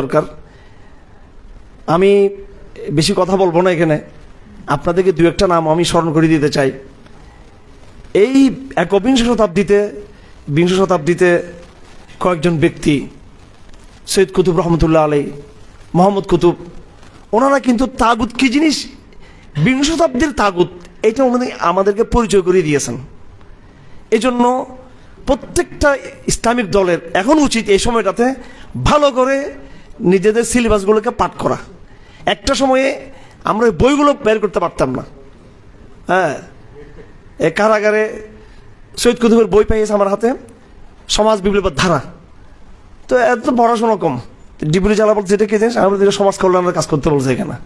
দরকার। আমি বেশি কথা বলব না এখানে। আপনাদেরকে দু একটা নাম আমি স্মরণ করে দিতে চাই। এই একবিংশ শতাব্দীতে, বিংশ শতাব্দীতে কয়েকজন ব্যক্তি, সৈয়দ কুতুব রহমতুল্লাহ আলী মোহাম্মদ কুতুব, ওনারা কিন্তু তাগুত, কি জিনিস? বিংশ শতাব্দীর তাগুত, এটা উনি আমাদেরকে পরিচয় করিয়ে দিয়েছেন। এজন্য প্রত্যেকটা ইসলামিক দলের, এখন উচিত এই সময়টাতে ভালো করে নিজেদের সিলেবাসগুলোকে পাঠ করা। একটা সময়ে আমরা ওই বইগুলো বের করতে পারতাম না। হ্যাঁ এ কারাগারে সৈয়দ কুতুবের বই পেয়েছে আমার হাতে সমাজ বিপ্লবের ধারা তো এত পড়াশোনা কম। ডিপুটি জ্বালা বলছে এটা কি জিনিস? আমি বলছি, এটা সমাজ কল্যাণের কাজ করতে বলছে এখানে।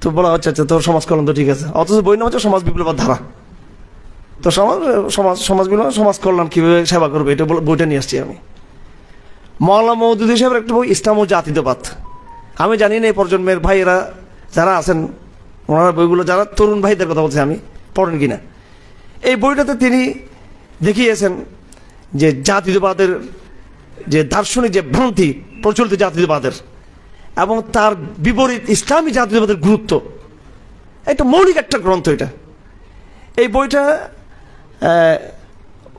তো বলা হচ্ছে আচ্ছা তোর সমাজ কল্যাণ তো ঠিক আছে। অথচ বই নাম হচ্ছে সমাজ বিপ্লবের ধারা তো সমাজ সমাজ সমাজগুলো সমাজ কল্যাণ কীভাবে সেবা করবে এটা বইটা নিয়ে আসছি আমি। মৌলানা মৌদুদি সাহেবের একটা বই, ইসলাম ও জাতিত্ববাদ আমি জানি না এই প্রজন্মের ভাইয়েরা যারা আছেন, ওনারা বইগুলো যারা, তরুণ ভাইদের কথা বলছি আমি, পড়েন কিনা। এই বইটাতে তিনি দেখিয়েছেন যে জাতীয়বাদের যে দার্শনিক যে ভ্রান্তি, প্রচলিত জাতীয়বাদের এবং তার বিপরীত ইসলামী জাতীয়বাদের গুরুত্ব। এটা মৌলিক একটা গ্রন্থ এটা। এই বইটা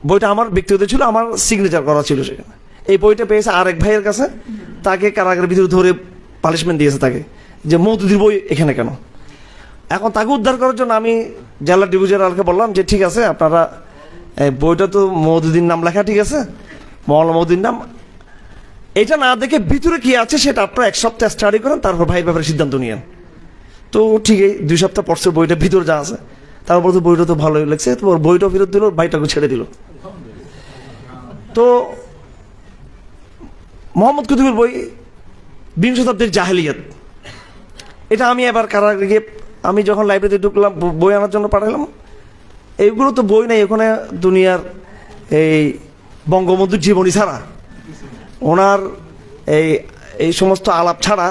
বইটা আমার ব্যক্তিগত ছিল, আমার সিগনেচার করা ছিল সেখানে। এই বইটা পেয়েছে আরেক ভাইয়ের কাছে। তাকে কারাগারের ভিতরে ধরে পানিশমেন্ট দিয়েছে তাকে। যে মৌদুদির বই এখানে কেন? এখন তাকে উদ্ধার করার জন্য আমি জেলা ডিভিশনালকে বললাম যে, ঠিক আছে, আপনারা বইটা তো মৌদুদ্দিন নাম লেখা, ঠিক আছে? মহল মৌদুদ্দিন নাম। এটা না দেখে ভিতরে কি আছে সেটা আপনারা এক সপ্তাহ স্টাডি করেন, তারপর ভাইয়ের ব্যাপারে সিদ্ধান্ত নিয়েন। তো ঠিকই দুই সপ্তাহ পরশে বইটা ভিতর যা আছে। তারপর তো বইটা তো ভালোই লাগছে, তো বইটা ফেরত দিল, ভাইটাকে ছেড়ে দিল। তো মোহাম্মদ কুতুবের বই বিংশ শতাব্দীর জাহেলিয়াত। এটা আমি এবার কারাগারে গিয়ে আমি যখন লাইব্রেরিতে ঢুকলাম বই আনার জন্য পাঠালাম। এইগুলো তো বই নেই, ওখানে দুনিয়ার এই বঙ্গবন্ধুর জীবনী ছাড়া। ওনার এই এই সমস্ত আলাপ ছাড়া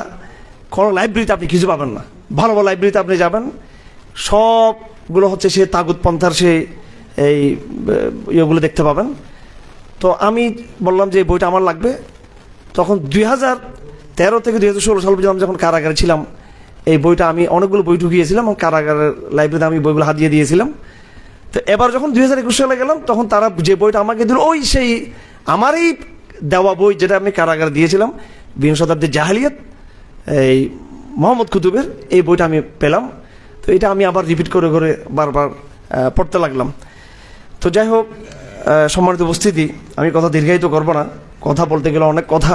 কোনো লাইব্রেরিতে আপনি কিছু পাবেন না। ভালো ভালো লাইব্রেরিতে আপনি যাবেন। সবগুলো হচ্ছে সে তাগুত পন্থার সে এই ইয়েগুলো দেখতে পাবেন। তো আমি বললাম যে বইটা আমার লাগবে। তখন দুই হাজার তেরো থেকে দুই হাজার ষোলো সাল পর্যন্ত আমি যখন কারাগারে ছিলাম, এই বইটা আমি অনেকগুলো বই ঢুকিয়েছিলাম কারাগারের লাইব্রেরিতে আমি বইগুলো হাতিয়ে দিয়েছিলাম। তো এবার যখন দুই হাজার একুশ সালে গেলাম, তখন তারা যে বইটা আমাকে দিল, ওই সেই আমারই দেওয়া বই যেটা আমি কারাগারে দিয়েছিলাম, বিংশ শতাব্দীর জাহালিয়াত, এই মোহাম্মদ কুতুবের, এই বইটা আমি পেলাম। তো এটা আমি আবার রিপিট করে করে বারবার পড়তে লাগলাম। তো যাই হোক সম্মানিত উপস্থিতি, আমি কথা দীর্ঘায়িত করব না। কথা বলতে গেলে অনেক কথা।